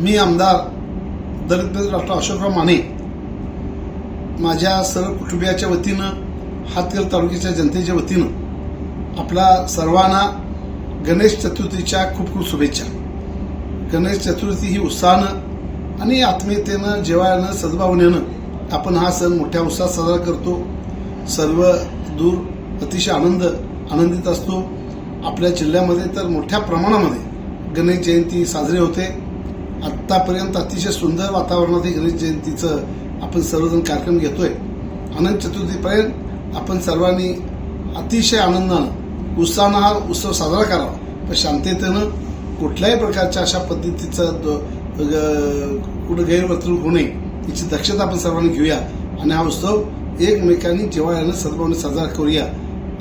मी आमदार दलित डॉक्टर अशोकराव माने माझ्या सर्व कुटुंबियाच्या वतीनं हातकल तालुक्याच्या जनतेच्या वतीनं आपला सर्वांना गणेश चतुर्थीच्या खूप खूप शुभेच्छा. गणेश चतुर्थी ही उत्साहानं आणि आत्मीयतेनं जेवायनं सद्भावनेनं आपण हा सण मोठ्या उत्साहात साजरा करतो. सर्व दूर अतिशय आनंद आनंदित असतो. आपल्या जिल्ह्यामध्ये तर मोठ्या प्रमाणामध्ये गणेश जयंती साजरी होते. आत्तापर्यंत अतिशय सुंदर वातावरणात गणेश जयंतीचं आपण सर्वजण कार्यक्रम घेतोय. अनंत चतुर्थीपर्यंत आपण सर्वांनी अतिशय आनंदानं उत्साहानं हा उत्सव साजरा करावा. पण शांततेनं कुठल्याही प्रकारच्या अशा पद्धतीचं कुठं गैरवर्तणूक होऊ नये याची दक्षता आपण सर्वांनी घेऊया. आणि हा उत्सव एकमेकांनी जिवाळ्यानं सद्भावने साजरा करूया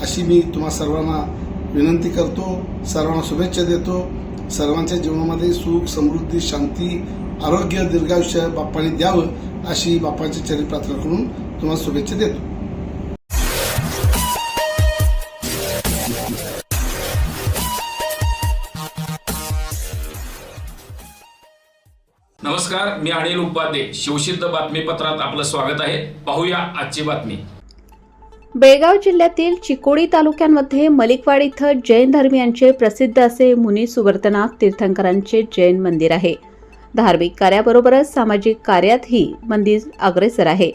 अशी मी तुम्हा सर्वांना विनंती करतो. सर्वांना शुभेच्छा देतो. सर्वांच्या जीवनामध्ये सुख समृद्धी शांती आरोग्य दीर्घायुष्य बाप्पाने द्यावं अशी बाप्पांची चरित्र प्रार्थना करून तुम्हाला शुभेच्छा देतो. नमस्कार मी अनिल उपाध्ये. शिवसिद्ध बातमीपत्रात आपलं स्वागत आहे. पाहूया आजची बातमी. बेळगाव जिल्ह्यातील चिकोडी तालुक्यांमध्ये मलिकवाड इथं जैन धर्मियांचे प्रसिद्ध असे मुनी सुवर्तनाथ तीर्थंकरांचे जैन मंदिर आहे. धार्मिक कार्याबरोबरच सामाजिक कार्यातही मंदिर अग्रेसर आहे.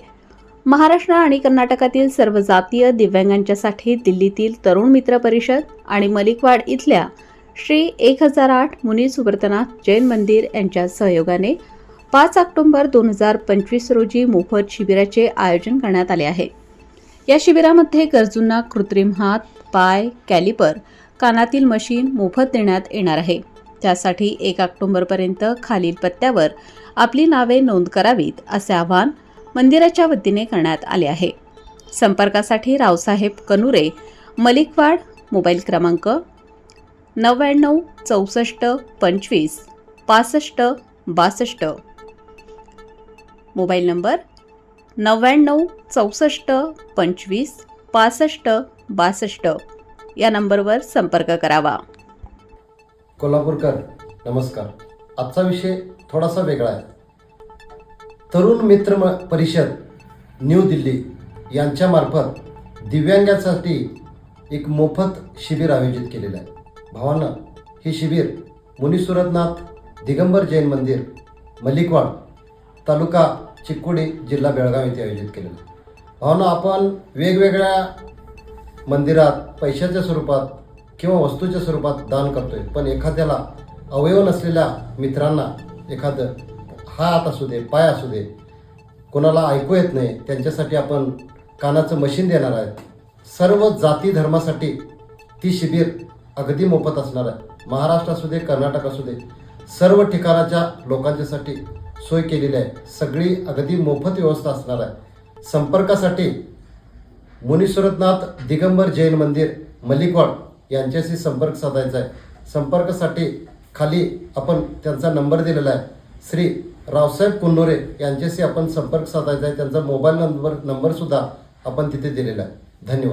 महाराष्ट्र आणि कर्नाटकातील सर्व जातीय दिव्यांगांच्यासाठी दिल्लीतील तरुण मित्र परिषद आणि मलिकवाड इथल्या श्री एक हजार आठ मुनी सुवर्तनाथ जैन मंदिर यांच्या सहयोगाने पाच ऑक्टोबर दोन हजार पंचवीस रोजी मोफत शिबिराचे आयोजन करण्यात आले आहे. या शिबिरामध्ये गरजूंना कृत्रिम हात पाय कॅलिपर कानातील मशीन मोफत देण्यात येणार आहे. त्यासाठी एक ऑक्टोंबरपर्यंत खालील पत्त्यावर आपली नावे नोंद करावीत असे आवाहन मंदिराच्या वतीने करण्यात आले आहे. संपर्कासाठी रावसाहेब कनुरे मलिकवाड मोबाईल क्रमांक नव्याण्णव चौसष्ट पंचवीस पासष्ट बासष्ट. मोबाईल नंबर नव्याण्णव चौसष्ट पंचवीस पासष्ट बासष्ट या नंबरवर संपर्क करावा. कोल्हापूरकर नमस्कार. आजचा विषय थोडासा वेगळा आहे. तरुण मित्र म- परिषद न्यू दिल्ली यांच्यामार्फत दिव्यांगासाठी एक मोफत शिबिर आयोजित केलेलं आहे. भावांना हे शिबिर मुनिसुरतनाथ दिगंबर जैन मंदिर मलिकवाड तालुका चिक्कोडी जिल्हा बेळगाव येथे आयोजित केलेलं. आहे भावना आपण वेगवेगळ्या मंदिरात पैशाच्या स्वरूपात किंवा वस्तूच्या स्वरूपात दान करतोय पण एखाद्याला अवयव नसलेल्या मित्रांना एखादं हात असू दे पाय असू दे कोणाला ऐकू येत नाही त्यांच्यासाठी आपण कानाचं मशीन देणार आहेत. सर्व जाती धर्मासाठी ती शिबिर अगदी मोफत असणार आहे. महाराष्ट्र असू दे कर्नाटक असू दे सर्व ठिकाणाच्या लोकांच्यासाठी सोय केलेली आहे. सगळी अगदी मोफत व्यवस्था असणार आहे. संपर्कासाठी मुनीश्वरनाथ दिगंबर जैन मंदिर मलिकवाड यांच्याशी संपर्क साधायचा आहे. संपर्कासाठी खाली आपण त्यांचा नंबर दिलेला आहे. श्री रावसाहेब कुन्नोरे यांच्याशी आपण संपर्क साधायचा आहे. त्यांचा मोबाईल नंबर नंबरसुद्धा आपण तिथे दिलेला आहे. धन्यवाद.